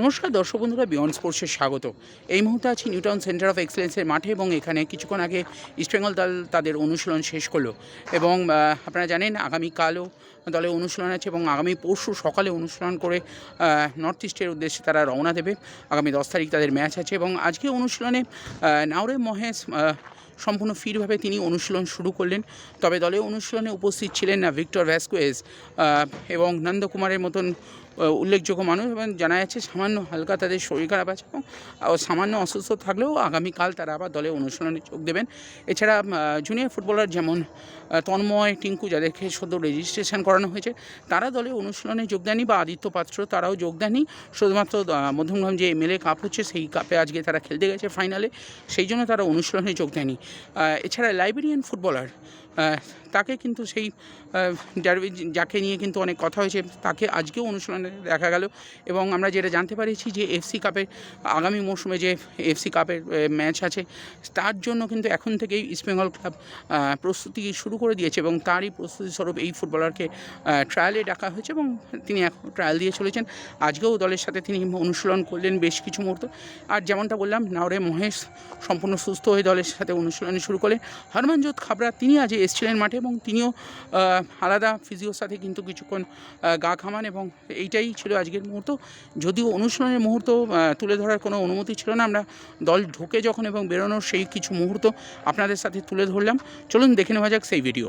নমস্কার, দর্শক বন্ধুরা বিয়ন্ড স্পোর্টসের স্বাগত। এই মুহূর্তে আছি নিউটাউন সেন্টার অফ এক্সেলেন্সের মাঠে এবং এখানে কিছুক্ষণ আগে ইস্টবেঙ্গল দল তাদের অনুশীলন শেষ করল। এবং আপনারা জানেন আগামীকালও দলে অনুশীলন আছে এবং আগামী পরশু সকালে অনুশীলন করে নর্থ ইস্টের উদ্দেশ্যে তারা রওনা দেবে। আগামী দশ তারিখ তাদের ম্যাচ আছে এবং আজকে অনুশীলনে নাওরে মহেশ সম্পূর্ণ ফিরভাবে তিনি অনুশীলন শুরু করলেন। তবে দলে অনুশীলনে উপস্থিত ছিলেন না ভিক্টর ভ্যাসকোয়েজ এবং নন্দকুমারের মতন উল্লেখযোগ্য মানুষ এবং জানা যাচ্ছে সামান্য হালকা তাদের শরীর খারাপ আছে এবং সামান্য অসুস্থ থাকলেও আগামীকাল তারা আবার দলে অনুশীলনে যোগ দেবেন। এছাড়া জুনিয়র ফুটবলার যেমন তন্ময় টিঙ্কু যাদেরকে সদ্য রেজিস্ট্রেশন করানো হয়েছে, তারা দলে অনুশীলনে যোগ দেয়নি বা আদিত্য পাত্র তারাও যোগ দেয়নি শুধুমাত্র মধ্যমগ্রাম যে এমএলএ কাপ হচ্ছে সেই কাপে আজকে তারা খেলতে গেছে ফাইনালে সেই জন্য তারা অনুশীলনে যোগ দেয়নি। এছাড়া লাইব্রেরিয়ান ফুটবলার তাকে কিন্তু সেই আহ, যাকে নিয়ে কিন্তু অনেক কথা হয়েছে তাকে আজকেও অনুশীলনে দেখা গেল। এবং আমরা যেটা জানতে পারিছি যে এফসি কাপের আগামী মৌসুমে যে এফসি কাপের ম্যাচ আছে তার জন্য কিন্তু এখন থেকেই ইস্টবেঙ্গল ক্লাব প্রস্তুতি শুরু করে দিয়েছে এবং তারই প্রস্তুতি স্বরূপ এই ফুটবলারকে ট্রায়ালে ডাকা হয়েছে এবং তিনি এখন ট্রায়াল দিয়ে চলেছেন। আজকেও দলের সাথে তিনি অনুশীলন করলেন বেশ কিছু মুহূর্ত। আর যেমনটা বললাম নাওরে মহেশ সম্পূর্ণ সুস্থ হয়ে দলের সাথে অনুশীলনে শুরু করলেন। হরমনজোত খাবরা তিনি আজ এসছিলেন মাঠে এবং তিনিও আলাদা ফিজিওর সাথে কিন্তু কিছুক্ষণ গা খামান এবং এইটাই ছিল আজকের মুহূর্ত। যদিও অনুশীলনের মুহূর্ত তুলে ধরার কোনো অনুমতি ছিল না, আমরা দল ঢোকে যখন এবং বেরোনোর সেই কিছু মুহূর্ত আপনাদের সাথে তুলে ধরলাম। চলুন দেখে নেওয়া যাক সেই ভিডিও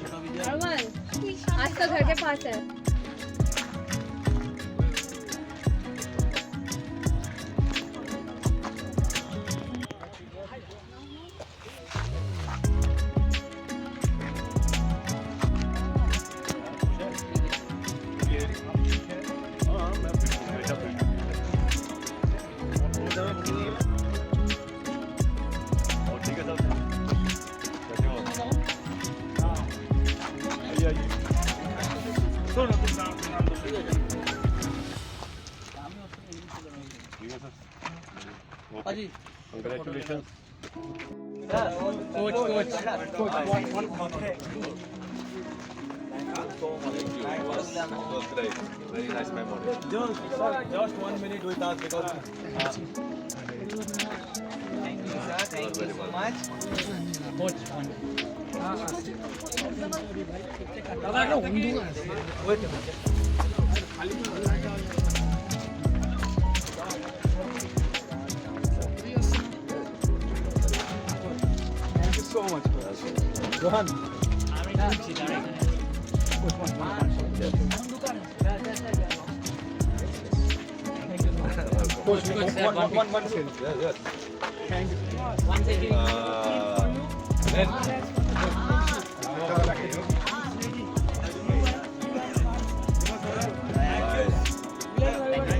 नॉर्मल आज तो घर के पास है ঠিক আছে okay congratulation coach coach coach Just one minute with us because. Thank you, sir. Thank you so much. Coach, one. দাদা একটা রোহন আমি যাচ্ছি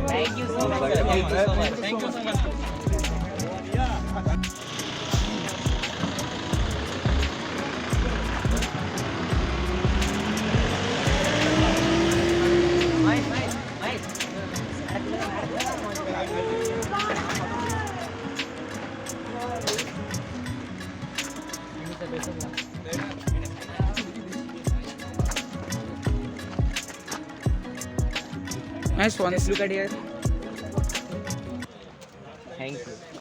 Thank you so much. Thank you so much. Nice one. Let's look at here. Thank you.